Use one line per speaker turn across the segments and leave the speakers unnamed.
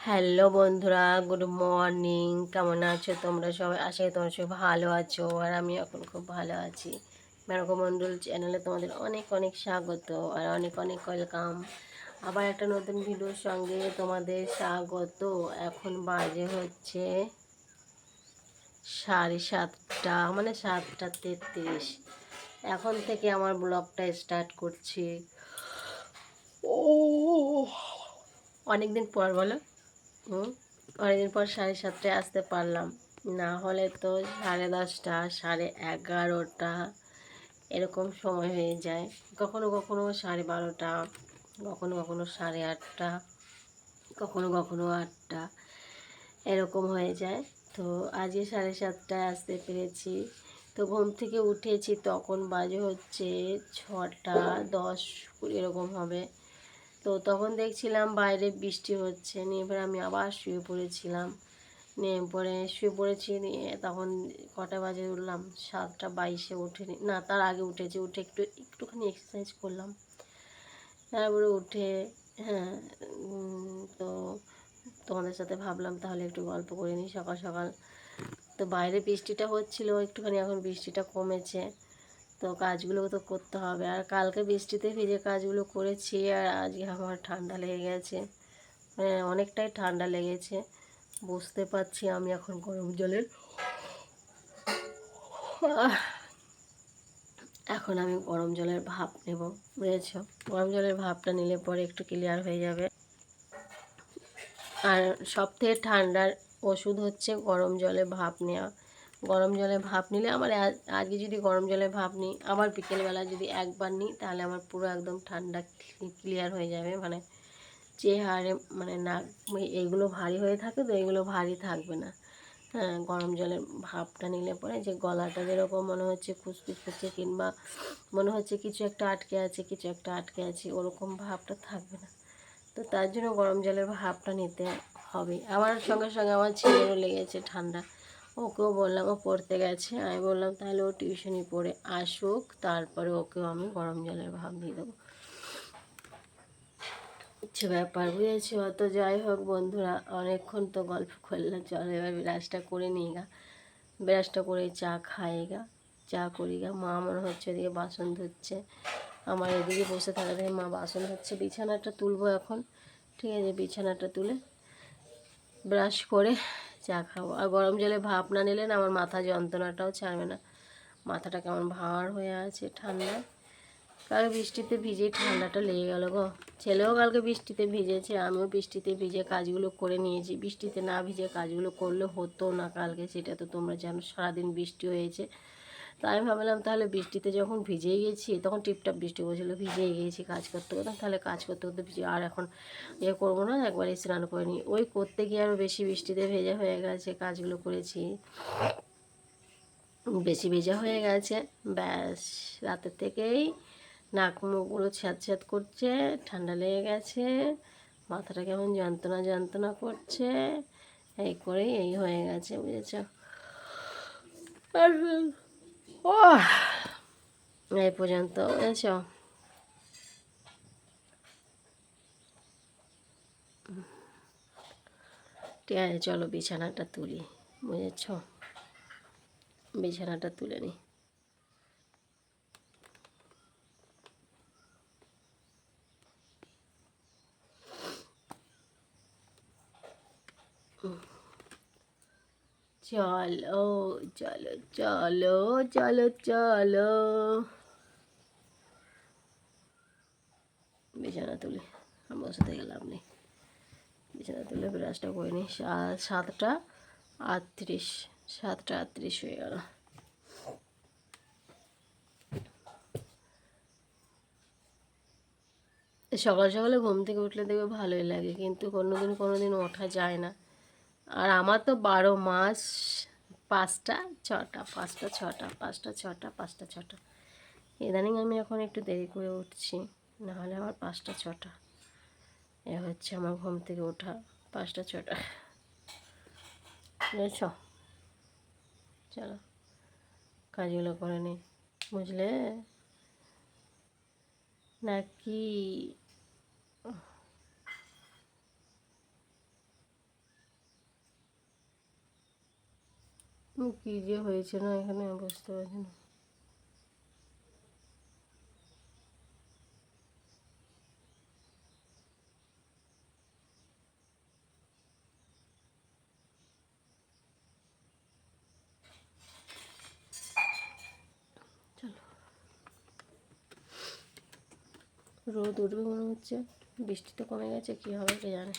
Hello বন্ধুরা, good morning. কেমন আছো তোমরা সবাই? আশা করি তোমরা সবাই ভালো আছো, আর আমি এখন খুব ভালো আছি। মেরকো মণ্ডল চ্যানেলে তোমাদের অনেক অনেক স্বাগত আর অনেক অনেক ওয়েলকাম। আবার একটা নতুন ভিডিওর সঙ্গে তোমাদের স্বাগত। এখন বাজে হচ্ছে সাড়ে সাতটা মানে সাতটা তেত্রিশ। এখন থেকে আমার ব্লগটা স্টার্ট করছি। ও, অনেকদিন পর বলো। অনেকদিন পর সাড়ে সাতটায় আসতে পারলাম। না হলে তো সাড়ে দশটা, সাড়ে এগারোটা এরকম সময় হয়ে যায়। কখনো কখনো সাড়ে বারোটা, কখনো কখনো সাড়ে আটটা, কখনো কখনো আটটা এরকম হয়ে যায়। তো আজকে সাড়ে সাতটায় আসতে পেরেছি। তো ঘুম থেকে উঠেছি, তখন বাজে হচ্ছে ছটা দশ, এরকম হবে। তো তখন দেখছিলাম বাইরে বৃষ্টি হচ্ছে। নিয়ে এবার আমি আবার শুয়ে পড়েছিলাম। নিয়ে পরে শুয়ে পড়েছি, নিয়ে তখন কটা বাজে উঠলাম, সাতটা বাইশে উঠে না তার আগে উঠেছি, উঠে একটু, একটুখানি এক্সারসাইজ করলাম। তারপরে উঠে হ্যাঁ তো তোমাদের সাথে ভাবলাম তাহলে একটু গল্প করে নিই সকাল সকাল। তো বাইরে বৃষ্টিটা হচ্ছিল, একটুখানি এখন বৃষ্টিটা কমেছে। তো কাজগুলো তো করতে হবে। আর কালকে বৃষ্টিতে ভিজে কাজগুলো করেছি আর আজকে আমার ঠান্ডা লেগে গেছে। মানে অনেকটাই ঠান্ডা লেগেছে। বুঝতে পারছি আমি এখন গরম জলের। এখন আমি গরম জলের ভাপ নেব, বুঝেছ? গরম জলের ভাপটা নিলে পরে একটু ক্লিয়ার হয়ে যাবে। আর সব থেকে ঠান্ডার ওষুধ হচ্ছে গরম জলে ভাপ নেওয়া। গরম জলে ভাপ নিলে আমার আজকে যদি গরম জলে ভাপ নিই, আবার বিকেলবেলা যদি একবার নিই, তাহলে আমার পুরো একদম ঠান্ডা ক্লিয়ার হয়ে যাবে। মানে যে হারে মানে নাক এইগুলো ভারী হয়ে থাকে তো এইগুলো ভারী থাকবে না। হ্যাঁ গরম জলের ভাপটা নিলে পরে যে গলাটা যেরকম মনে হচ্ছে খুসখুস করছে কিংবা মনে হচ্ছে কিছু একটা আটকে আছে, কিছু একটা আটকে আছে, ওরকম ভাবটা থাকবে না। তো তার জন্য গরম জলের ভাপটা নিতে হবে। আমার সঙ্গে সঙ্গে আমার ছেলেরও লেগেছে ঠান্ডা। ওকেও বললাম ও পড়তে গেছে। আমি বললাম, তাহলে ও টিউশনি পড়ে, আসুক, তারপরে ওকেও আমি গরম জলের ভাব দিয়ে দেবো। ইচ্ছে ব্যাপার, বুঝেছি? অত যাই হোক বন্ধুরা, অনেকক্ষণ তো গল্প করলাম, চলো এবার বিরাজটা করে নিই গা। বিরাজটা করে চা খাই গা, চা করি গা। মা মনে হচ্ছে ওদিকে বাসন ধুচ্ছে, আমার এদিকে বসে থাকা থাকাতে মা বাসন হচ্ছে বিছানাটা তুলবো এখন, ঠিক আছে? বিছানাটা তুলে ব্রাশ করে চা খাব। আর গরম জলে ভাপ না নিলে না আমার মাথা যন্ত্রণাটাও ছাড়বে না। মাথাটা কেমন ভাঁড় হয়ে আছে ঠান্ডা কালকে বৃষ্টিতে ভিজে ঠান্ডাটা লেগে গেল গো। ছেলেও কালকে বৃষ্টিতে ভিজেছে, আমিও বৃষ্টিতে ভিজে কাজগুলো করে নিয়েছি। বৃষ্টিতে না ভিজে কাজগুলো করলে হতো না কালকে, সেটা তো তোমরা জানো, সারাদিন বৃষ্টি হয়েছে। তো আমি ভাবলাম তাহলে বৃষ্টিতে যখন ভিজেই গেছি, তখন টিপটাপ বৃষ্টি পড়ছিল, ভিজেই গিয়েছি কাজ করতে করতাম তাহলে কাজ করতে করতে ভিজে আর এখন ইয়ে করব না, একবারে স্নান করে নিই। ওই করতে গিয়ে আরও বেশি বৃষ্টিতে ভেজা হয়ে গেছে কাজগুলো করেছি। বেশি ভেজা হয়ে গেছে, ব্যাস। রাতের থেকেই নাক মুখগুলো ছ্যাঁত ছ্যাঁত করছে, ঠান্ডা লেগে গেছে, মাথাটা কেমন যন্ত্রণা যন্ত্রণা করছে। এই করেই এই হয়ে গেছে, বুঝেছ? আর ও এই পর্যন্ত বুঝেছ ঠিক আছে চলো বিছানাটা তুলি বুঝেছ বিছানাটা তুলে নিই চলো চলো চলো চলো চলো। বিছানা তুলে বসে থেকে গেলাম নেই বিছানা তুলে ব্রাশটা করে নিই সাতটা আটত্রিশ সাতটা আটত্রিশ হয়ে গেল। সকাল সকালে ঘুম থেকে উঠলে দেখবে ভালোই লাগে, কিন্তু কোনো দিন কোনো দিন ওঠা যায় না। আর আমার তো বারো মাস পাঁচটা, ছটা পাঁচটা ছটা পাঁচটা ছটা পাঁচটা, ছটা। ইদানিং আমি এখন একটু দেরি করে উঠছি নাহলে আমার পাঁচটা, ছটা। এ হচ্ছে আমার ঘুম থেকে ওঠা, পাঁচটা, ছটা। বুঝেছ চলো, কাজগুলো করে নি, বুঝলে? নাকি কি যে হয়েছে না এখানে? বুঝতে পারছি না। রোদ উঠবে মনে হচ্ছে। বৃষ্টি তো কমে গেছে, কি হবে কে জানে।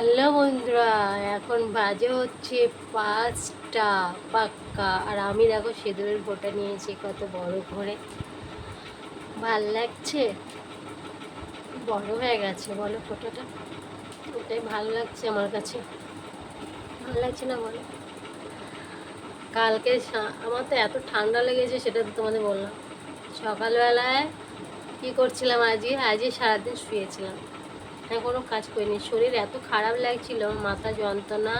হ্যালো বন্ধুরা, এখন বাজে হচ্ছে পাঁচটা পাক্কা। আর আমি দেখো সিঁদুরের ফোঁটা নিয়েছি কত বড় করে। ভালো লাগছে? বড় হয়ে গেছে, বলো ফোঁটাটা। ওটাই ভালো লাগছে আমার কাছে। ভালো লাগছে না বলো? কালকে আমার তো এত ঠান্ডা লেগেছে সেটা তো তোমাদের বললাম। সকালবেলায় কী করছিলাম আজকে? আজকে সারাদিন শুয়েছিলাম। আমি কোনো কাজ করিনি। শরীর এত খারাপ লাগছিল, মাথা যন্ত্রণা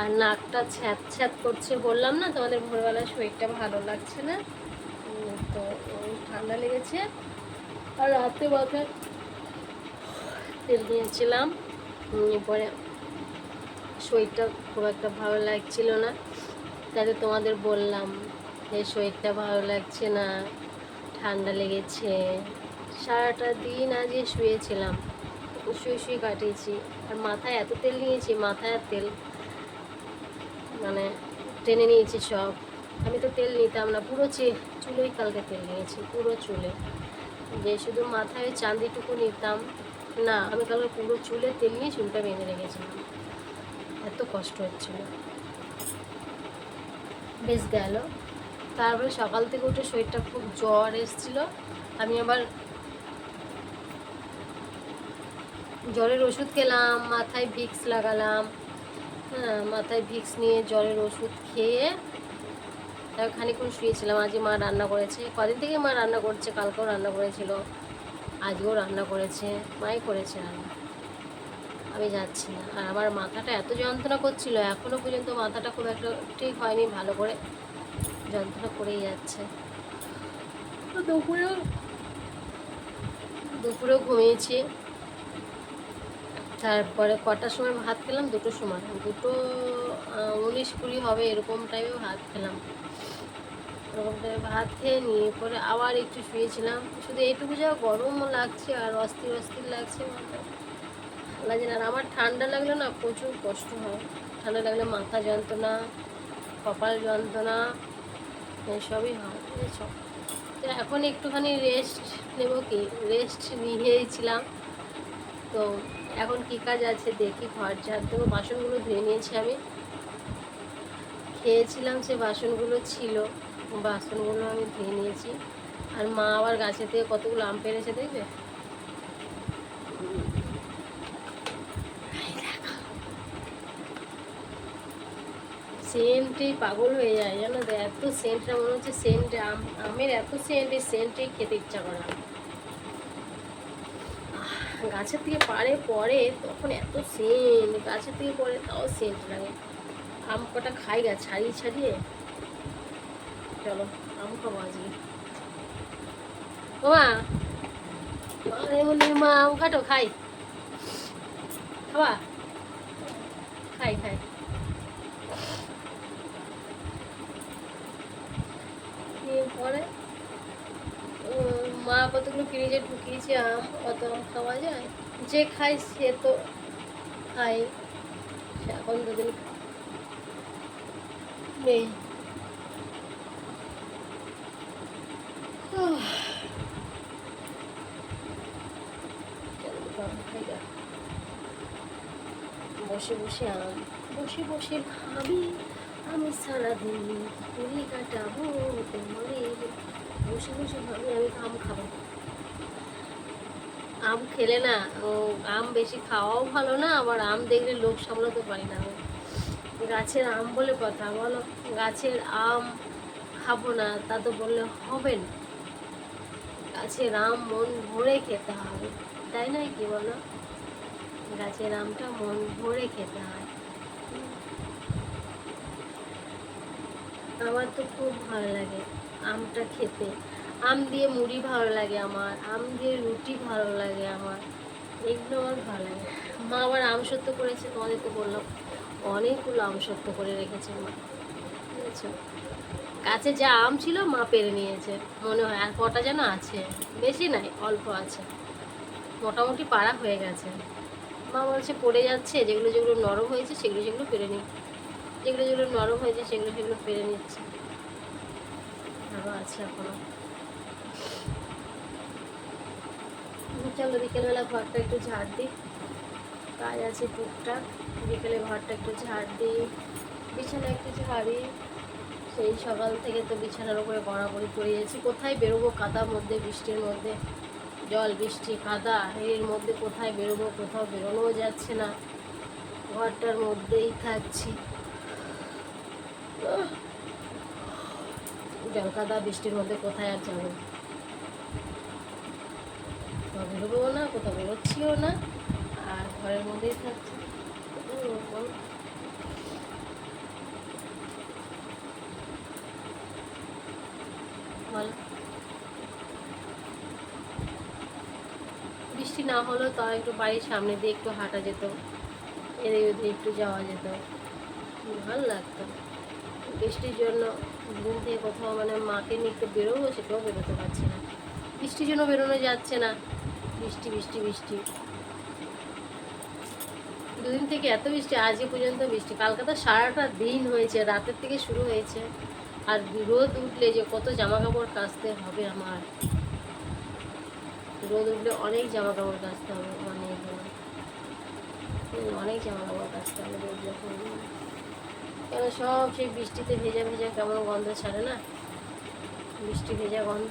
আর নাকটা ছ্যাঁত ছ্যাঁত করছে বললাম না, তোমাদের ভোরবেলায় শরীরটা ভালো লাগছে না? তো ঠান্ডা লেগেছে। আর রাতে মাথায় তেল নিয়েছিলাম। নিয়ে পরে শরীরটা খুব একটা ভালো লাগছিল না। তাতে তোমাদের বললাম যে শরীরটা ভালো লাগছে না, ঠান্ডা লেগেছে। সারাটা দিন আজকে শুয়েছিলাম। শুয়ে শুয়ে কাটিয়েছি। আর মাথায় এত তেল নিয়েছি, মাথায় আর তেল। মানে টেনে নিয়েছি সব। আমি তো তেল নিতাম না, পুরো চুলোই কালকে তেল নিয়েছি, পুরো চুলে। যে শুধু মাথায় চাঁদিটুকু নিতাম, না, আমি কালকে পুরো চুলে তেল নিয়ে চুলটা বেঁধে রেখেছিলাম। এত কষ্ট হচ্ছিল। বেশ গেল। তারপরে সকাল থেকে উঠে শরীরটা খুব জ্বর এসেছিল। আমি আবার জ্বরের ওষুধ খেলাম, মাথায় ভিক্স লাগালাম হ্যাঁ মাথায় ভিক্স নিয়ে জ্বরের ওষুধ খেয়ে খানিক্ষণ শুয়েছিলাম। আজকে মা রান্না করেছে। কদিন থেকে মা রান্না করছে, কালকেও রান্না করেছিল, আজকেও রান্না করেছে, মাই করেছে রান্না আমি যাচ্ছি না। আর আমার মাথাটা এত যন্ত্রণা করছিল এখনও পর্যন্ত মাথাটা খুব একটা ঠিক হয়নি, ভালো করে যন্ত্রণা করেই যাচ্ছে। তো দুপুরেও দুপুরেও ঘুমিয়েছি। তারপরে কটার সময় ভাত খেলাম? দুটোর সময়। দুটো উনিশ কুড়ি হবে এরকম টাইমে ভাত খেলাম। এরকম টাইমে ভাত খেয়ে নিয়ে পরে আবার একটু শুয়েছিলাম। শুধু এইটুকু যা গরমও লাগছে আর অস্থির অস্থির লাগছে লাগে আর আমার ঠান্ডা লাগলে না প্রচুর কষ্ট হয়। ঠান্ডা লাগলে মাথা যন্ত্রণা, কপাল যন্ত্রণা, এসবই হয়, বুঝেছ? তো এখন একটুখানি রেস্ট নেব কি? রেস্ট নিয়েছিলাম তো এখন কী কাজ আছে দেখি, ঘর ঝাড় বাসনগুলো ধুয়ে নিয়েছি আমি। খেয়েছিলাম সে বাসনগুলো ছিল, বাসনগুলো আমি ধুয়ে নিয়েছি। আর মা আবার গাছে থেকে কতগুলো আম পেরেছে দেখবে? সেন্টেই পাগল হয়ে যায়, জানো তো? এত সেন্টটা মনে হচ্ছে সেন্ট আম, আমের এত সেন্ট, এই সেন্টেই খেতে ইচ্ছা করে। গাছের থেকে পারে পরে তখন এত সেন্ট, গাছের থেকে পরে তাও সেন্ট লাগে। আম কটা খাই গা, ছাড়িয়ে ছাড়িয়ে। চলো, আম খাব আজকে। ওমা, আরে বলি মা আম খাই। খাবা? খাই খাই পরে উম, কতগুলো ফ্রিজে ঢুকিয়েছে আম, কত খাওয়া যায়, যে খায় সে তো খায়। এখন দুদিন নেই। বসে বসে আম, বসে বসে ভাবি, আমি সারাদিন পুরি কাটাবো তোমারে বসে বসে ভাবি, আমি আম খাব। আম খেলে না ও, আম বেশি খাওয়াও ভালো না আবার আম দেখলে লোক সামলাতে পারি না গাছের আম বলে কথা বলো গাছের আম খাব না তা তো বললে হবে না। গাছের আম মন ভরে খেতে হবে তাই নয় কি বলো? গাছের আমটা মন ভরে খেতে হয়। আমার তো খুব ভালো লাগে আমটা খেতে। আম দিয়ে মুড়ি ভালো লাগে আমার, আম দিয়ে রুটি ভালো লাগে আমার, এগুলো আমার ভালো লাগে। মা আবার আম সত্য করেছে, তোমাদেরকে বললাম, অনেকগুলো আম সত্য করে রেখেছে মা বুঝেছ গাছে যা আম ছিল মা পেরে নিয়েছে, মনে হয়, আর কটা যেন আছে, বেশি নাই, অল্প আছে। মোটামুটি পাড়া হয়ে গেছে। মা বলছে, পড়ে যাচ্ছে, যেগুলো যেগুলো নরম হয়েছে, সেগুলো সেগুলো পেরে নি। যেগুলো যেগুলো নরম হয়েছে, সেগুলো সেগুলো পেরে নিচ্ছে। আরও আছে এখনও। চলো বিকেলবেলা ঘরটা একটু ঝাড় দিই। কাজ আছে টুকটাক। বিকেলে ঘরটা একটু ঝাড় দিই। বিছানা একটু ঝাড়ি। সেই সকাল থেকে তো বিছানার উপরে গড়াগড়ি পড়ে যাচ্ছি কোথায় বেরোবো? কাদার মধ্যে, বৃষ্টির মধ্যে। জল, বৃষ্টি, কাদা, এর মধ্যে কোথায় বেরোবো, কোথাও বেরোনোও যাচ্ছে না। ঘরটার মধ্যেই থাকছি। জল, কাদা, বৃষ্টির মধ্যে কোথায় আর যাব? কোথাও বেরোবো না, কোথাও বেরোচ্ছিও না, আর ঘরের মধ্যেই থাকছি। বৃষ্টি না হলেও তাও একটু বাড়ির সামনে দিয়ে একটু হাঁটা যেত, এদিক ওদিক একটু যাওয়া যেত। ভালো লাগতো। বৃষ্টির জন্য ঘুম থেকে কোথাও মানে মাকে নিয়ে একটু বেরোবো সেটাও বেরোতে পারছি না। বৃষ্টির জন্য বেরোনো যাচ্ছে না। বৃষ্টি বৃষ্টি বৃষ্টি। দুদিন থেকে এত বৃষ্টি আজকে পর্যন্ত বৃষ্টি। কালকে তো সারাটা দিন হয়েছে রাতের থেকে শুরু হয়েছে। আর রোদ উঠলে যে কত জামা কাপড় কাচতে হবে আমার। রোদ উঠলে অনেক জামা কাপড় কাচতে হবে অনেক হুম, অনেক জামা কাপড় কাচতে হবে রোদ যখন। কেন সব সেই বৃষ্টিতে ভেজা ভেজা কেমন গন্ধ ছাড়ে না? বৃষ্টি ভেজা গন্ধ।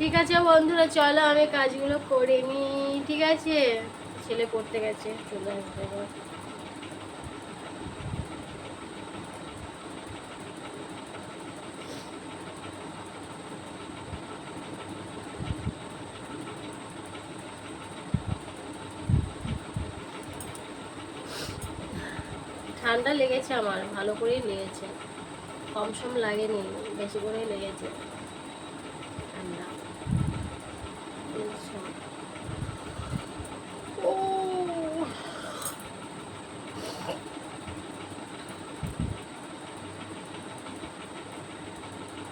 ঠিক আছে বন্ধুরা, চলো আমি কাজগুলো করে নিই, ঠিক আছে? ছেলে পড়তে গেছে, চলে আসবে ঠান্ডা লেগেছে আমার, ভালো করেই লেগেছে। কম সম লাগেনি, বেশি করেই লেগেছে ঠান্ডা টেনশন ও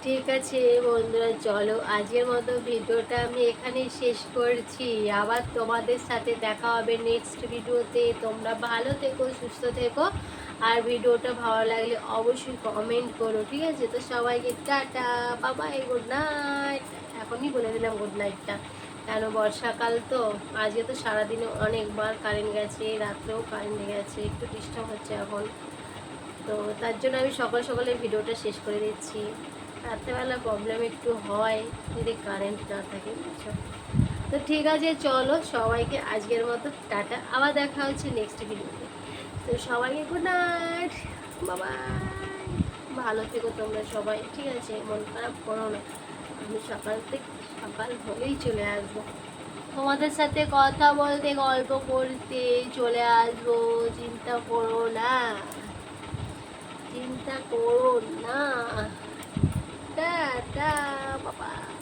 ঠিক আছে বন্ধুরা, চলো আজকের মতো ভিডিওটা আমি এখানেই শেষ করছি। আবার তোমাদের সাথে দেখা হবে নেক্সট ভিডিওতে। তোমরা ভালো থেকো, সুস্থ থেকো। আর ভিডিওটা ভালো লাগলে অবশ্যই কমেন্ট করো, ঠিক আছে? তো সবাইকে টাটা বাবাই গুড নাইট এখনই বলে দিলাম গুড নাইটটা কেন বর্ষাকাল তো? আজকে তো সারাদিনে অনেকবার কারেন্ট গেছে, রাত্রেও কারেন্ট গেছে, একটু ডিস্টার্ব হচ্ছে এখন। তো তার জন্য আমি সকাল সকালে ভিডিওটা শেষ করে দিচ্ছি। রাত্রেবেলা প্রবলেম একটু হয়, যদি কারেন্ট না থাকে, বুঝছ? তো ঠিক আছে, চলো সবাইকে আজকের মতো টাটা। আবার দেখা হচ্ছে নেক্সট ভিডিওতে তো। সবাইকে গুড নাইট বাবা ভালো থেকো তোমরা সবাই, ঠিক আছে? মন খারাপ করো না। আমি সকাল থেকে সকাল হলেই চলে আসব। তোমাদের সাথে কথা বলতে, গল্প করতে চলে আসব। চিন্তা করো না। চিন্তা করো না। Dadah, bye-bye.